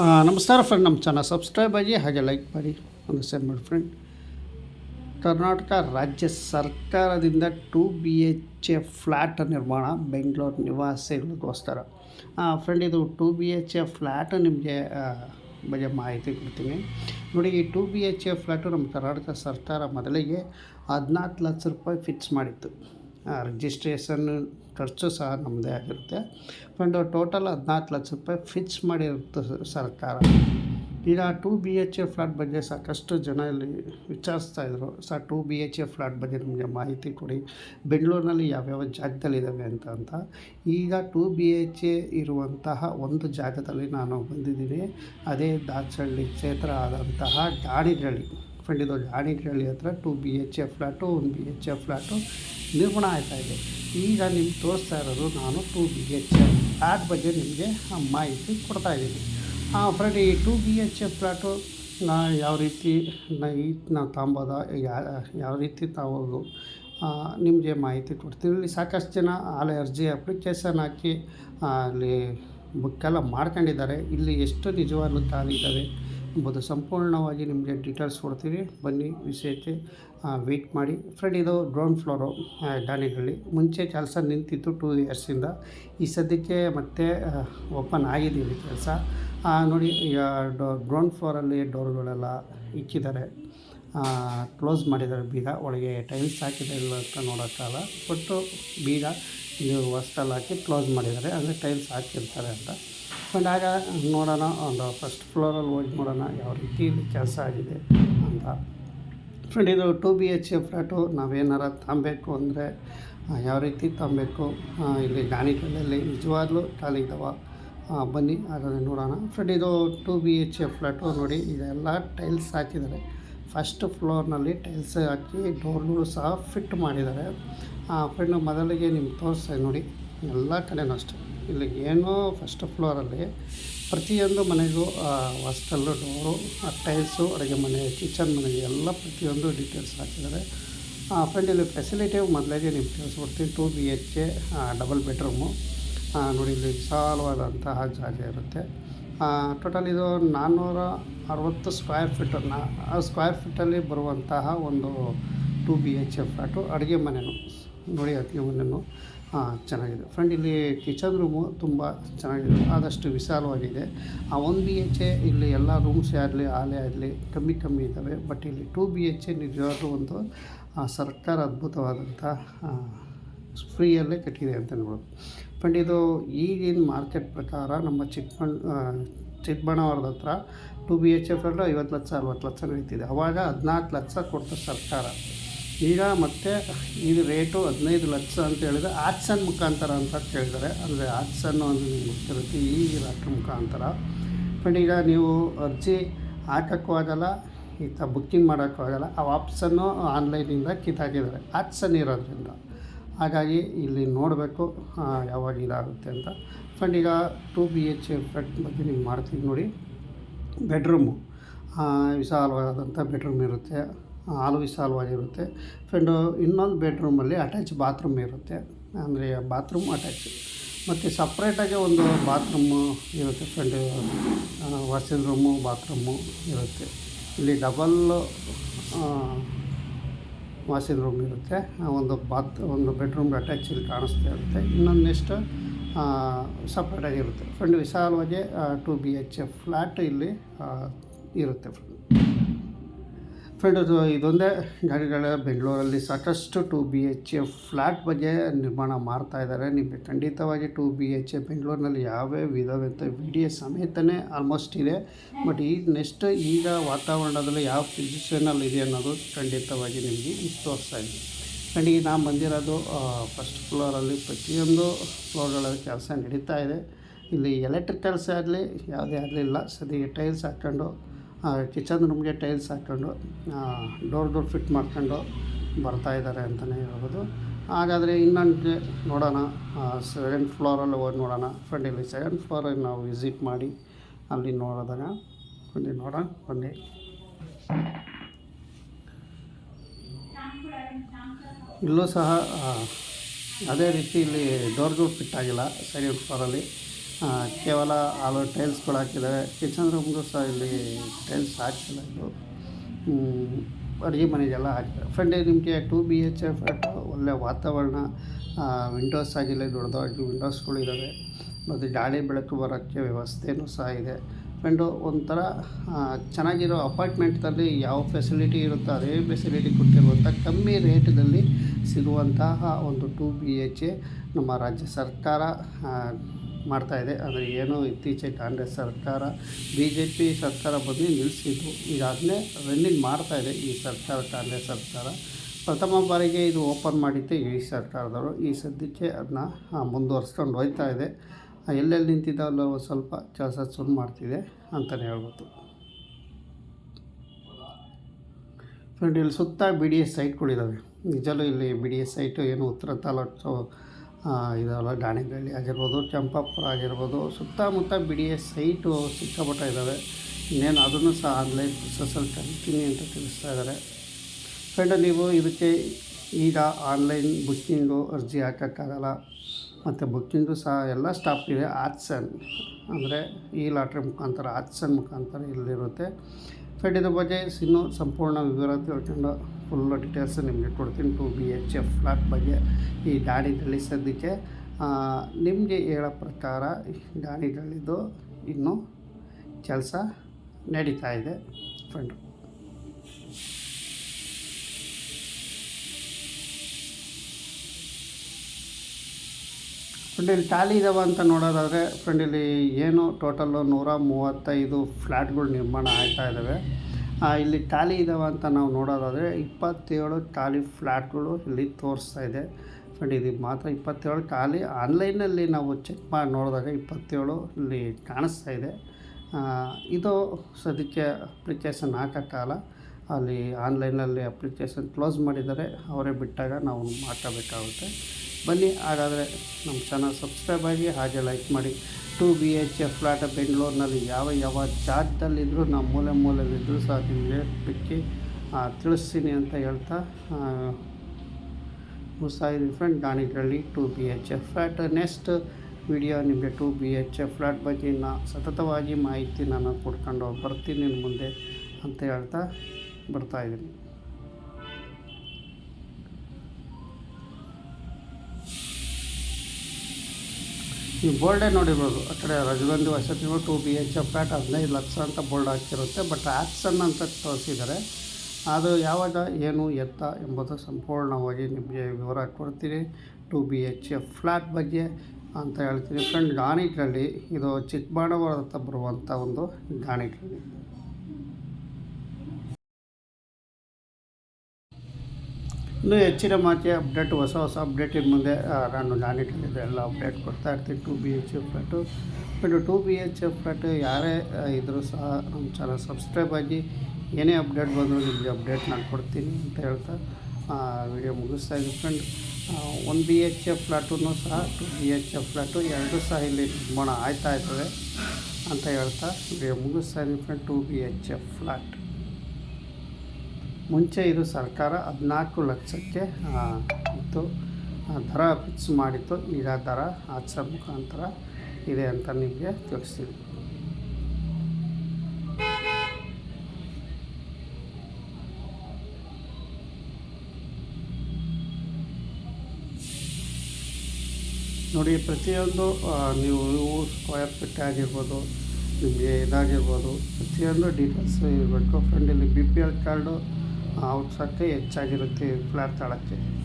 ನಮಸ್ಕಾರ ಫ್ರೆಂಡ್ ನಮ್ಮ channel subscribe ಆಗಿ ಹಾಗೆ ಲೈಕ್ ಮಾಡಿ. ಒಂದು ಸೇರ್ ಮಾಡಿ ಫ್ರೆಂಡ್ ಕರ್ನಾಟಕ ರಾಜ್ಯ ಸರ್ಕಾರದಿಂದ two B H A flat ನಿರ್ಮಾಣ, ಬೆಂಗಳೂರು ನಿವಾಸಿಗಳಿಗೋಸ್ಕರ ಫ್ರೆಂಡ್ ಇದು two B H A flat ನಿಮಗೆ ಬಗ್ಗೆ ಮಾಹಿತಿ ಕೊಡ್ತೀನಿ. ನೋಡಿ, ಈ two B H A flat ನಮ್ಮ ಕರ್ನಾಟಕ ಸರ್ಕಾರ ಮೊದಲಿಗೆ ಹದಿನಾಲ್ಕು ಲಕ್ಷ ರೂಪಾಯಿ ಫಿಕ್ಸ್ ಮಾಡಿತ್ತು. ರಿಜಿಸ್ಟ್ರೇಷನ್ ಖರ್ಚು ಸಹ ನಮ್ಮದೇ ಆಗಿರುತ್ತೆ. ಫ್ರೆಂಡ್ ಟೋಟಲ್ ಹದಿನಾಲ್ಕು ಲಕ್ಷ ರೂಪಾಯಿ ಫಿಕ್ಸ್ ಮಾಡಿರುತ್ತೆ ಸರ್ಕಾರ. ಈಗ two B H A flat ಬಗ್ಗೆ ಸಾಕಷ್ಟು ಜನ ಇಲ್ಲಿ ವಿಚಾರಿಸ್ತಾ ಇದ್ರು. Sir two B H A flat ಬಗ್ಗೆ ನಮಗೆ ಮಾಹಿತಿ ಕೊಡಿ. ಬೆಂಗಳೂರಿನಲ್ಲಿ ಯಾವ್ಯಾವ ಜಾಗದಲ್ಲಿದ್ದಾವೆ ಅಂತ ಅಂತ. ಈಗ ಟೂ ಬಿ ಎಚ್ ಎ ಇರುವಂತಹ ಒಂದು ಜಾಗದಲ್ಲಿ ನಾನು ಬಂದಿದ್ದೀನಿ. ಅದೇ ದಾಚಹಳ್ಳಿ ಕ್ಷೇತ್ರ ಆದಂತಹ ದಾಣಿಗಳ್ಳಿ. ಇದು ದಾಣಿಗಳ್ಳಿ ಹತ್ರ two B H A flat one B H F flat ನಿರ್ಮಾಣ ಆಯ್ತಾ ಇದೆ. ಈಗ ನಿಮ್ಗೆ ತೋರಿಸ್ತಾ ಇರೋದು ನಾನು two B H A flat ಬಗ್ಗೆ ನಿಮಗೆ ಮಾಹಿತಿ ಕೊಡ್ತಾ ಇದ್ದೀನಿ. ಫ್ರೆಂಡ್ ಈ two B H A flat ನಾ ಯಾವ ರೀತಿ ನಾ ಈ ನಾವು ತಾಂಬೋದ ಯಾವ ರೀತಿ ತಾವೋದು ನಿಮಗೆ ಮಾಹಿತಿ ಕೊಡ್ತೀನಿ. ಇಲ್ಲಿ ಸಾಕಷ್ಟು ಜನ ಆಲೆ ಅರ್ಜಿ ಅಪ್ಲಿಕೇಶನ್ ಹಾಕಿ ಅಲ್ಲಿ ಬುಕ್ಕೆಲ್ಲ ಮಾಡ್ಕೊಂಡಿದ್ದಾರೆ. ಇಲ್ಲಿ ಎಷ್ಟು ನಿಜವಾಗ್ಲೂ ಖಾಲಿ ಎಂಬುದು ಸಂಪೂರ್ಣವಾಗಿ ನಿಮಗೆ ಡೀಟೇಲ್ಸ್ ಕೊಡ್ತೀವಿ. ಬನ್ನಿ ವಿಷಯಕ್ಕೆ ವೆಯ್ಟ್ ಮಾಡಿ. ಫ್ರೆಂಡ್ ಇದು ಗ್ರೌಂಡ್ ಫ್ಲೋರು ಡಾನಿಗಳಲ್ಲಿ ಮುಂಚೆ ಕೆಲಸ ನಿಂತಿತ್ತು ಟೂ ಇಯರ್ಸಿಂದ ಈ ಸದ್ಯಕ್ಕೆ ಮತ್ತೆ ಓಪನ್ ಆಗಿದೆ ಇಲ್ಲಿ ಕೆಲಸ. ನೋಡಿ, ಈಗ ಗ್ರೌಂಡ್ ಫ್ಲೋರಲ್ಲಿ ಡೋರ್ಗಳೆಲ್ಲ ಇಕ್ಕಿದ್ದಾರೆ. ಕ್ಲೋಸ್ ಮಾಡಿದ್ದಾರೆ. ಬೀಗ ಒಳಗೆ ಟೈಲ್ಸ್ ಹಾಕಿದೆ ಇಲ್ಲ ಅಂತ ನೋಡೋಕ್ಕಲ್ಲ ಬಟ್ಟು ಬೀಗ ಇದು ಹೊಸ್ಟಲ್ಲಿ ಹಾಕಿ ಕ್ಲೋಸ್ ಮಾಡಿದ್ದಾರೆ. ಅಂದರೆ ಟೈಲ್ಸ್ ಹಾಕಿರ್ತಾರೆ ಅಂತ. ಬಟ್ ಆಗ ನೋಡೋಣ ಒಂದು ಫಸ್ಟ್ ಫ್ಲೋರಲ್ಲಿ ಹೋಗಿ ನೋಡೋಣ ಯಾವ ರೀತಿ ಕೆಲಸ ಆಗಿದೆ ಅಂತ. ಫ್ರೆಂಡ್, ಇದು two B H A flat ನಾವೇನಾರ ತಗೊಬೇಕು ಅಂದರೆ ಯಾವ ರೀತಿ ತಗೊಬೇಕು ಇಲ್ಲಿ ಗಾಣಿಕಲ್ಲಲ್ಲಿ ನಿಜವಾಗ್ಲೂ ಖಾಲಿ ಇದ್ದಾವ ಬನ್ನಿ, ಅದನ್ನು ನೋಡೋಣ. ಫ್ರೆಂಡ್, ಇದು two B H A flat ನೋಡಿ, ಇದೆಲ್ಲ ಟೈಲ್ಸ್ ಹಾಕಿದ್ದಾರೆ. ಫಸ್ಟ್ ಫ್ಲೋರ್ನಲ್ಲಿ ಟೈಲ್ಸ್ ಹಾಕಿ ಡೋರ್ಗಳು ಸಹ ಫಿಟ್ ಮಾಡಿದ್ದಾರೆ. ಫ್ರೆಂಡ್, ಮೊದಲಿಗೆ ನಿಮ್ಗೆ ತೋರಿಸ್ತಾ ನೋಡಿ. ಎಲ್ಲ ಕಡೆನೂ ಅಷ್ಟೇ. ಇಲ್ಲಿ ಏನೋ ಫಸ್ಟ್ ಫ್ಲೋರಲ್ಲಿ ಪ್ರತಿಯೊಂದು ಮನೆಗೂ ಹಾಸ್ಟೆಲ್ಲು ಡೋರು ಟೈಲ್ಸು ಅಡುಗೆ ಮನೆ ಕಿಚನ್ ಮನೆ, ಎಲ್ಲ ಪ್ರತಿಯೊಂದು ಡೀಟೇಲ್ಸ್ ಹಾಕಿದ್ದಾರೆ. ಫ್ರೆಂಡ್ ಇಲ್ಲಿ ಫೆಸಿಲಿಟಿ ಮೊದಲಿಗೆ ನಿಮ್ಗೆ ತಿಳಿಸ್ಕೊಡ್ತೀನಿ. Two B H A double bedroom ನೋಡಿ, ಇಲ್ಲಿ ವಿಶಾಲವಾದಂತಹ ಜಾಗ ಇರುತ್ತೆ. ಟೋಟಲ್ ಇದು ನಾನ್ನೂರ ಅರವತ್ತು ಸ್ಕ್ವೇರ್ ಫೀಟನ್ನು ಆ ಸ್ಕ್ವೇರ್ ಫೀಟಲ್ಲಿ ಬರುವಂತಹ ಒಂದು two B H A flat ಅಡುಗೆ ಮನೆಯೂ ನೋಡಿ ಮನೆಯೂ ಚೆನ್ನಾಗಿದೆ. ಫ್ರೆಂಡ್ ಇಲ್ಲಿ ಕಿಚನ್ ರೂಮು ತುಂಬ ಚೆನ್ನಾಗಿದೆ. ಆದಷ್ಟು ವಿಶಾಲವಾಗಿದೆ. ಆ ಒನ್ ಬಿ ಎಚ್ ಎ ಇಲ್ಲಿ ಎಲ್ಲ ರೂಮ್ಸ್ ಆಗಲಿ ಆಲೆ ಆಗಲಿ ಕಮ್ಮಿ ಕಮ್ಮಿ ಇದ್ದಾವೆ ಬಟ್ ಇಲ್ಲಿ ಟೂ ಬಿ ಎಚ್ ಎ ನಿಜವಾಗ್ಲೂ ಒಂದು ಸರ್ಕಾರ ಅದ್ಭುತವಾದಂಥ ಫ್ರೀಯಲ್ಲೇ ಕಟ್ಟಿದೆ ಅಂತ ನೋಡೋದು ಫ್ರೆಂಡ್ ಇದು ಈಗಿನ ಮಾರ್ಕೆಟ್ ಪ್ರಕಾರ ನಮ್ಮ ಚಿಕ್ಕಮಣ್ ಚಿಕ್ಕಬಳ್ಳಾಪುರದ ಹತ್ರ two B H A friend ಐವತ್ತು ಲಕ್ಷ, ಅರವತ್ತು ಲಕ್ಷ ನಡೀತಿದೆ ಅವಾಗ ಹದಿನಾಲ್ಕು ಲಕ್ಷ ಕೊಡ್ತ ಸರ್ಕಾರ. ಈಗ ಮತ್ತೆ ಇದು ರೇಟು ಹದಿನೈದು ಲಕ್ಷ ಅಂತ ಹೇಳಿದರೆ ಆಕ್ಸನ್ ಮುಖಾಂತರ ಅಂತ ಕೇಳಿದ್ದಾರೆ. ಅಂದರೆ ಆಕ್ಸನ್ ಒಂದು ನಿಮ್ಗೆ ಗೊತ್ತಿರುತ್ತೆ, ಈ ರಾಷ್ಟ್ರ ಮುಖಾಂತರ. ಬಟ್ ಈಗ ನೀವು ಅರ್ಜಿ ಹಾಕೋಕ್ಕೂ ಆಗಲ್ಲ, ಈ ಥರ ಬುಕ್ಕಿಂಗ್ ಮಾಡೋಕ್ಕೂ ಆಗಲ್ಲ, ಆ ಆಪ್ಷನ್ನು ಆನ್ಲೈನಿಂದ ಕಿತ್ತಾಕಿದ್ದಾರೆ. ಆಕ್ಸನ್ ಇರೋದ್ರಿಂದ. ಹಾಗಾಗಿ ಇಲ್ಲಿ ನೋಡಬೇಕು ಯಾವಾಗ ಇದಾಗುತ್ತೆ ಅಂತ. ಫ್ರೆಂಡ್ ಈಗ ಟು ಬಿ ಎಚ್ ಫ್ರೆಂಡ್ ಬಗ್ಗೆ ನೀವು ಮಾಡ್ತೀವಿ ನೋಡಿ. ಬೆಡ್ರೂಮು ವಿಶಾಲವಾದಂಥ ಬೆಡ್ರೂಮ್ ಇರುತ್ತೆ. ಹಾಲು ವಿಶಾಲವಾಗಿರುತ್ತೆ ಫ್ರೆಂಡು ಇನ್ನೊಂದು ಬೆಡ್ರೂಮಲ್ಲಿ ಅಟ್ಯಾಚ್ ಬಾತ್ರೂಮ್ ಇರುತ್ತೆ. ಅಂದರೆ ಬಾತ್ರೂಮ್ ಅಟ್ಯಾಚ್ ಮತ್ತು ಸಪ್ರೇಟಾಗಿ ಒಂದು ಬಾತ್ರೂಮು ಇರುತ್ತೆ ಫ್ರೆಂಡ್ ವಾಷಿಂಗ್ ರೂಮು ಬಾತ್ರೂಮು ಇರುತ್ತೆ. ಇಲ್ಲಿ ಡಬಲ್ ವಾಷಿಂಗ್ ರೂಮ್ ಇರುತ್ತೆ. ಒಂದು ಬಾತ್ ಒಂದು ಬೆಡ್ರೂಮ್ ಅಟ್ಯಾಚ್ ಇಲ್ಲಿ ಕಾಣಿಸ್ತಾ ಇರುತ್ತೆ. ಇನ್ನೊಂದು ನೆಕ್ಸ್ಟ್ ಸಪ್ರೇಟಾಗಿರುತ್ತೆ ಫ್ರೆಂಡ್ ವಿಶಾಲವಾಗಿ two B H F flat ಇಲ್ಲಿ ಇರುತ್ತೆ ಫ್ರೆಂಡ್ ಅದು ಇದೊಂದೇ ಗಾಡಿಗಳ ಬೆಂಗಳೂರಲ್ಲಿ ಸಾಕಷ್ಟು two B H A flat ಬಗ್ಗೆ ನಿರ್ಮಾಣ ಮಾಡ್ತಾ ಇದ್ದಾರೆ. ನಿಮಗೆ ಖಂಡಿತವಾಗಿ ಟು ಬಿ ಎಚ್ ಎ ಬೆಂಗಳೂರಿನಲ್ಲಿ ಯಾವ್ಯಾವ ಇದಾವೆ ಅಂತ ವಿಡಿಯೋ ಸಮೇತನೇ ಆಲ್ಮೋಸ್ಟ್ ಇದೆ. ಬಟ್ ಈಗ ನೆಕ್ಸ್ಟ್ ಈಗ ವಾತಾವರಣದಲ್ಲಿ ಯಾವ ಪೊಸಿಷನಲ್ಲಿ ಇದೆ ಅನ್ನೋದು ಖಂಡಿತವಾಗಿ ನಿಮಗೆ ತೋರಿಸ್ತಾ ಫ್ರೆಂಡ್ ಈಗ ನಾನು ಬಂದಿರೋದು ಫಸ್ಟ್ ಫ್ಲೋರಲ್ಲಿ ಪ್ರತಿಯೊಂದು ಫ್ಲೋರ್ಗಳಲ್ಲಿ ಕೆಲಸ ನಡೀತಾ ಇದೆ. ಇಲ್ಲಿ ಎಲೆಕ್ಟ್ರಿಕಲ್ಸ್ ಆಗಲಿ, ಯಾವುದೇ ಆಗಲಿಲ್ಲ ಸದ್ಯ ಟೈಲ್ಸ್ ಹಾಕ್ಕೊಂಡು ಕಿಚನ್ ರೂಮ್ಗೆ ಟೈಲ್ಸ್ ಹಾಕ್ಕೊಂಡು ಡೋರ್ ಡೋರ್ ಫಿಟ್ ಮಾಡ್ಕೊಂಡು ಬರ್ತಾ ಇದ್ದಾರೆ ಅಂತಲೇ ಹೇಳ್ಬೋದು. ಹಾಗಾದರೆ ಇನ್ನೊಂದು ನೋಡೋಣ ಸೆಕೆಂಡ್ ಫ್ಲೋರಲ್ಲಿ ಹೋಗಿ ನೋಡೋಣ. ಫ್ರೆಂಡ್ ಇಲ್ಲಿ ಸೆಕೆಂಡ್ ಫ್ಲೋರಲ್ಲಿ ನಾವು ವಿಸಿಟ್ ಮಾಡಿ ಅಲ್ಲಿ ನೋಡಿದಾಗ ಬನ್ನಿ ನೋಡೋಣ, ಬನ್ನಿ. ಇಲ್ಲೂ ಸಹ ಅದೇ ರೀತಿ ಇಲ್ಲಿ ಡೋರ್ ಡೋರ್ ಫಿಟ್ ಆಗಿಲ್ಲ ಸೆಕೆಂಡ್ ಫ್ಲೋರಲ್ಲಿ ಕೇವಲ ಹಲವು ಟೈಲ್ಸ್ಗಳು ಹಾಕಿದ್ದಾರೆ ಕಿಚನ್ ರೂಮ್ಗೂ ಸಹ ಇಲ್ಲಿ ಟೈಲ್ಸ್ ಹಾಕಿಲ್ಲ ಇದು ಅಡುಗೆ ಮನೆಗೆಲ್ಲ ಹಾಕಿದ್ದಾರೆ ಫ್ರೆಂಡ್ ನಿಮಗೆ ಟೂ ಬಿ ಎಚ್ ಎಫ್ ಒಳ್ಳೆ ವಾತಾವರಣ ವಿಂಡೋಸ್ ಆಗಿಲ್ಲ, ದೊಡ್ಡದಾಗಿ ವಿಂಡೋಸ್ಗಳು ಇದ್ದಾವೆ ಮತ್ತು ಗಾಳಿ ಬೆಳಕು ಬರೋಕ್ಕೆ ವ್ಯವಸ್ಥೆಯೂ ಸಹ ಇದೆ. ಫ್ರೆಂಡು ಒಂಥರ ಚೆನ್ನಾಗಿರೋ ಅಪಾರ್ಟ್ಮೆಂಟ್ದಲ್ಲಿ ಯಾವ ಫೆಸಿಲಿಟಿ ಇರುತ್ತೋ ಅದೇ ಫೆಸಿಲಿಟಿ ಕೊಟ್ಟಿರುವಂಥ ಕಮ್ಮಿ ರೇಟಲ್ಲಿ ಸಿಗುವಂತಹ ಒಂದು ಟೂ ಬಿ ಎಚ್ ಎ ನಮ್ಮ ರಾಜ್ಯ ಸರ್ಕಾರ ಮಾಡ್ತಾಯಿದೆ ಆದರೆ ಏನು ಇತ್ತೀಚೆಗೆ ಕಾಂಗ್ರೆಸ್ ಸರ್ಕಾರ ಬಿ ಜೆ ಪಿ ಸರ್ಕಾರ ಬಂದು ನಿಲ್ಲಿಸಿದ್ದು ಅದನ್ನೇ ರನ್ನಿಂಗ್ ಮಾಡ್ತಾಯಿದೆ ಈ ಸರ್ಕಾರ, ಕಾಂಗ್ರೆಸ್ ಸರ್ಕಾರ. ಪ್ರಥಮ ಬಾರಿಗೆ ಇದು ಓಪನ್ ಮಾಡಿದ್ದೆ ಈ ಸರ್ಕಾರದವರು. ಈ ಸದ್ಯಕ್ಕೆ ಅದನ್ನ ಮುಂದುವರ್ಸ್ಕೊಂಡು ಹೋಗ್ತಾ ಇದೆ. ಎಲ್ಲೆಲ್ಲಿ ನಿಂತಿದ್ದಾವಲ್ಲ ಸ್ವಲ್ಪ ಕೆಲಸ ಶುರು ಮಾಡ್ತಿದೆ ಅಂತಲೇ ಹೇಳ್ಬೋದು. ಫ್ರೆಂಡ್ ಇಲ್ಲಿ ಸುತ್ತ ಬಿ ಡಿ ಎಸ್ ಸೈಟ್ಗಳಿದ್ದಾವೆ ನಿಜಲ್ಲೂ ಇಲ್ಲಿ ಬಿ ಡಿ ಎಸ್ ಸೈಟು ಏನು ಉತ್ತರ ತಾಲೂಕು ಇದಾವಲ್ಲ ದಾಣಿಗಳ್ಳಿ ಆಗಿರ್ಬೋದು, ಚಂಪಾಪುರ ಆಗಿರ್ಬೋದು, ಸುತ್ತಮುತ್ತ ಬಿ ಎಸ್ ಸೈಟು ಸಿಕ್ಕಾಪಟ್ಟ ಇದ್ದಾವೆ ಇನ್ನೇನು ಅದನ್ನು ಸಹ ಆನ್ಲೈನ್ ಪ್ರೊಸೆಸಲ್ಲಿ ಕಲಿತೀನಿ ಅಂತ ತಿಳಿಸ್ತಾ ಇದ್ದಾರೆ ಫ್ರೆಂಡ್ ನೀವು ಇದಕ್ಕೆ ಈಗ ಆನ್ಲೈನ್ ಬುಕ್ಕಿಂಗು ಅರ್ಜಿ ಹಾಕೋಕ್ಕಾಗಲ್ಲ, ಮತ್ತು ಬುಕ್ಕಿಂಗು ಸಹ ಎಲ್ಲ ಸ್ಟಾಪ್ ಇದೆ. ಆಟ್ಸನ್ ಅಂದರೆ ಈ ಲಾಟ್ರಿ ಮುಖಾಂತರ ಆಟ್ಸನ್ ಮುಖಾಂತರ ಇಲ್ಲಿರುತ್ತೆ. ಫ್ರೆಂಡ್ ಇದ್ರ ಬಗ್ಗೆ ಇನ್ನೂ ಸಂಪೂರ್ಣ ವಿವರ ತಿಳ್ಕೊಂಡು ಫುಲ್ ಡೀಟೇಲ್ಸ್ ನಿಮಗೆ ಕೊಡ್ತೀನಿ two B H F flat ಬಗ್ಗೆ ಈ ದಾಳಿದಳ್ಳಿ ಸದ್ಯಕ್ಕೆ ನಿಮಗೆ ಹೇಳೋ ಪ್ರಕಾರ ಗಾಡಿಗಳಿದ್ದು ಇನ್ನೂ ಕೆಲಸ ನಡೀತಾ ಇದೆ ಫ್ರೆಂಡು ಫ್ರೆಂಡ್ ಇಲ್ಲಿ ಟ್ಯಾಲಿ ಇದಾವೆ ಅಂತ ನೋಡೋದಾದರೆ ಫ್ರೆಂಡ್ ಇಲ್ಲಿ ಏನು ಟೋಟಲ್ಲು ನೂರ ಮೂವತ್ತೈದು ಫ್ಲ್ಯಾಟ್ಗಳು ನಿರ್ಮಾಣ ಆಗ್ತಾ ಇದ್ದಾವೆ ಇಲ್ಲಿ ಟ್ಯಾಲಿ ಇದಾವೆ ಅಂತ ನಾವು ನೋಡೋದಾದರೆ ಇಪ್ಪತ್ತೇಳು ಟ್ಯಾಲಿ ಫ್ಲ್ಯಾಟ್ಗಳು ಇಲ್ಲಿ ತೋರಿಸ್ತಾ ಇದೆ. ಫ್ರೆಂಡ್ ಇದು ಮಾತ್ರ ಇಪ್ಪತ್ತೇಳು ಟ್ಯಾಲಿ ಆನ್ಲೈನಲ್ಲಿ ನಾವು ಚೆಕ್ ಮಾಡಿ ನೋಡಿದಾಗ ಇಪ್ಪತ್ತೇಳು ಇಲ್ಲಿ ಕಾಣಿಸ್ತಾ ಇದೆ. ಇದು ಸದ್ಯಕ್ಕೆ ಅಪ್ಲಿಕೇಶನ್ ಹಾಕೋಕ್ಕಾಗಲ್ಲ ಅಲ್ಲಿ ಆನ್ಲೈನಲ್ಲಿ ಅಪ್ಲಿಕೇಶನ್ ಕ್ಲೋಸ್ ಮಾಡಿದ್ದಾರೆ ಅವರೇ ಬಿಟ್ಟಾಗ ನಾವು ಮಾಡ್ಕೋಬೇಕಾಗುತ್ತೆ ಬನ್ನಿ, ಹಾಗಾದರೆ ನಮ್ಮ ಚಾನಲ್ ಸಬ್ಸ್ಕ್ರೈಬ್ ಆಗಿ ಹಾಗೆ ಲೈಕ್ ಮಾಡಿ. Two B H F flat ಬೆಂಗಳೂರಿನಲ್ಲಿ ಯಾವ ಯಾವ ಜಾಗದಲ್ಲಿದ್ದರೂ ನಾವು ಮೂಲೆ ಮೂಲೆಯಲ್ಲಿದ್ದರೂ ಸಹ ನಿಮಗೆ ಬಿಕ್ಕಿ ತಿಳಿಸ್ತೀನಿ ಅಂತ ಹೇಳ್ತಾ ಮುಸಾಯಿ friend ದಾನಿಗಳಲ್ಲಿ two B H A flat. Next video ನಿಮಗೆ two B H A flat ಬಗ್ಗೆ ನಾ ಸತತವಾಗಿ ಮಾಹಿತಿ ನಾನು ಕೊಡ್ಕೊಂಡು ಬರ್ತೀನಿ ಮುಂದೆ ಅಂತ ಹೇಳ್ತಾ ಬರ್ತಾಯಿದ್ದೀನಿ ನೀವು ಬೋರ್ಡೇ ನೋಡಿರ್ಬೋದು. ಆ ಕಡೆ ರಜಗಂಧಿ ವಸತಿ two B H F flat ಹದಿನೈದು ಲಕ್ಷ ಅಂತ ಬೋರ್ಡ್ ಹಾಕಿರುತ್ತೆ. ಬಟ್ ಆ್ಯಕ್ಸನ್ ಅಂತ ತೋರಿಸಿದ್ದಾರೆ. ಅದು ಯಾವಾಗ, ಏನು, ಎತ್ತ ಎಂಬುದು ಸಂಪೂರ್ಣವಾಗಿ ನಿಮಗೆ ವಿವರ ಕೊಡ್ತೀನಿ. Two B H F flat ಬಗ್ಗೆ ಅಂತ ಹೇಳ್ತೀನಿ. ಫ್ರೆಂಡ್ ಗಾಣಿಗಳಲ್ಲಿ ಇದು ಚಿಕ್ಕಬಾಣವರ ಹತ್ರ ಬರುವಂಥ ಒಂದು ಗಾಣಿಗಳಲ್ಲಿ ಇನ್ನೂ ಹೆಚ್ಚಿನ ಮಾತೆ ಅಪ್ಡೇಟ್, ಹೊಸ ಹೊಸ ಅಪ್ಡೇಟಿನ ಮುಂದೆ ನಾನು ನಾನಿಟ್ಟಿದ್ದೆ ಎಲ್ಲ ಅಪ್ಡೇಟ್ ಕೊಡ್ತಾ ಇರ್ತೀನಿ. Two B H F flat but two B H F flat ಯಾರೇ ಇದ್ದರೂ ಸಹ ನಮ್ಮ ಚಾನಲ್ ಸಬ್ಸ್ಕ್ರೈಬ್ ಆಗಿ, ಏನೇ ಅಪ್ಡೇಟ್ ಬಂದರೂ ನಿಮಗೆ ಅಪ್ಡೇಟ್ ನಾನು ಕೊಡ್ತೀನಿ ಅಂತ ಹೇಳ್ತಾ ವಿಡಿಯೋ ಮುಗಿಸ್ತಾ ಇದ್ದೀನಿ friend. One B H F flat ಸಹ, two B H F flat ಎರಡೂ ಸಹ ಇಲ್ಲಿ ನಿರ್ಮಾಣ ಆಯ್ತಾ ಇರ್ತದೆ ಅಂತ ಹೇಳ್ತಾ, ವಿಡಿಯೋ ಮುಗಿಸ್ತಾ ಇದ್ದೀನಿ friend. Two B H F flat. ಮುಂಚೆ ಇದು ಸರ್ಕಾರ ಹದಿನಾಲ್ಕು ಲಕ್ಷಕ್ಕೆ ಇತ್ತು. ದರ ಫಿಕ್ಸ್ ಮಾಡಿತ್ತು. ಈಗ ದರ ಆಚೆ ಮುಖಾಂತರ ಇದೆ ಅಂತ ನಿಮಗೆ ತಿಳಿಸ್ತೀನಿ. ನೋಡಿ, ಪ್ರತಿಯೊಂದು ನೀವು ಸ್ಕ್ವಯರ್ ಫಿಟ್ ಆಗಿರ್ಬೋದು, ನಿಮಗೆ ಇದಾಗಿರ್ಬೋದು, ಪ್ರತಿಯೊಂದು ಡೀಟೇಲ್ಸ್ ಇರಬೇಕು ಫ್ರೆಂಡ್ ಇಲ್ಲಿ ಬಿ ಪಿ ಎಲ್ ಕಾರ್ಡು ಔಟ್ಸಕ್ಕೆ ಹೆಚ್ಚಾಗಿರುತ್ತೆ ಫ್ಲ್ಯಾಟ್ ತಾಳಕ್ಕೆ.